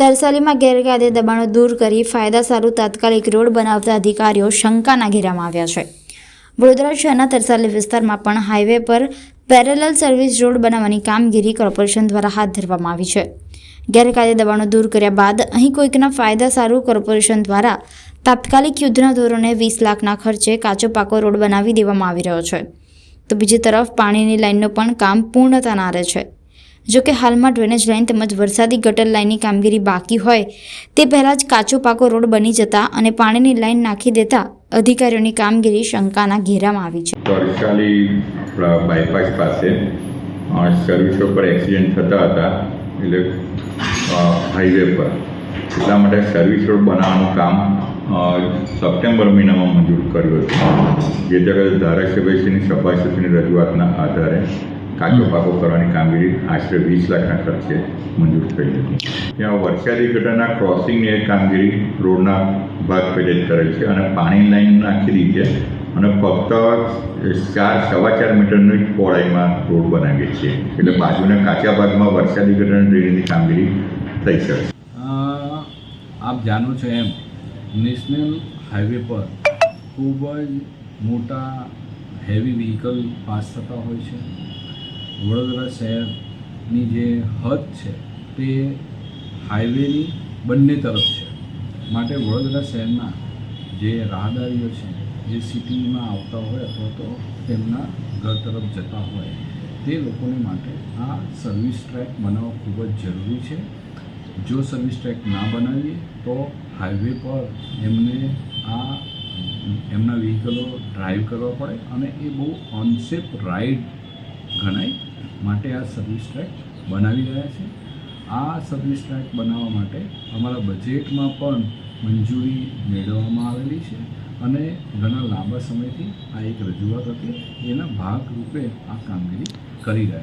તરસાલીમાં ગેરકાયદે દબાણો દૂર કરી ફાયદા સારું તાત્કાલિક રોડ બનાવતા અધિકારીઓ શંકાના ઘેરામાં આવ્યા છે. વડોદરા શહેરના તરસાલી વિસ્તારમાં પણ હાઈવે પર પેરેલલ સર્વિસ રોડ બનાવવાની કામગીરી કોર્પોરેશન દ્વારા હાથ ધરવામાં આવી છે. ગેરકાયદે દબાણો દૂર કર્યા બાદ અહીં કોઈકના ફાયદા સારું કોર્પોરેશન દ્વારા તાત્કાલિક યુદ્ધના ધોરણે વીસ લાખના ખર્ચે કાચો પાકો રોડ બનાવી દેવામાં આવી રહ્યો છે. તો બીજી તરફ પાણીની લાઇનનું પણ કામ પૂર્ણતાના આરે છે. જો કે હાલમાં ડ્રેનેજ લાઇન તેમજ વરસાદી ગટર લાઇનની કામગીરી બાકી હોય, તે પહેલાં જ કાચો પાકો રોડ બની જતા અને પાણીની લાઇન નાખી દેતા અધિકારીઓની કામગીરી શંકાના ઘેરામાં આવી છે. બાયપાસ પાસે સર્વિસ પર એક્સિડન્ટ થતા હતા, એટલે હાઈવે પર. એટલા માટે સર્વિસ રોડ બનાવવાનું કામ સપ્ટેમ્બર મહિનામાં મંજૂર કર્યું હતું જે તરફ ધારાસભ્યશ્રીની સભાસદની રજૂઆતના આધારે કાચો પાકો કરવાની કામગીરી આશરે વીસ લાખના ખર્ચે મંજૂર થઈ હતી. ત્યાં વરસાદી ગટરના ક્રોસિંગની એક કામગીરી રોડના ભાગ પેટે જ કરેલ છે અને પાણી લાઈન નાખી દીધી છે અને ફક્ત ચાર સવા ચાર મીટરની પહોળાઈમાં રોડ બનાવીએ છીએ. એટલે બાજુના કાચા ભાગમાં વરસાદી ઘટના ડ્રેનેજની કામગીરી થઈ શકે અ, આપ જાણો છો એમ નેશનલ હાઈવે પર ખૂબ જ મોટા હેવી વ્હીકલ પાસ થતા હોય છે. વડોદરા શહેરની જે હદ છે તે હાઈવેની બંને તરફ છે. માટે વડોદરા શહેરના જે રાહદારીઓ છે, જે સિટીમાં આવતા હોય અથવા તો તેમના ઘર તરફ જતા હોય, તે લોકોને માટે આ સર્વિસ ટ્રેક બનાવવા ખૂબ જ જરૂરી છે. જો સર્વિસ ટ્રેક ના બનાવીએ, તો હાઈવે પર એમને આ, એમના વ્હીકલો ડ્રાઈવ કરવા પડે અને એ બહુ અનસેફ રાઈડ ગણાય માટે આ સર્વિસ ટ્રેક બનાવી રહ્યા છે. આ સર્વિસ ટ્રેક બનાવવા માટે અમારા બજેટમાં પણ મંજૂરી મેળવવામાં આવેલી છે અને ઘણા લાંબા સમયથી આ એક રજૂઆત હતી. એના ભાગરૂપે આ કામગીરી કરી રહ્યા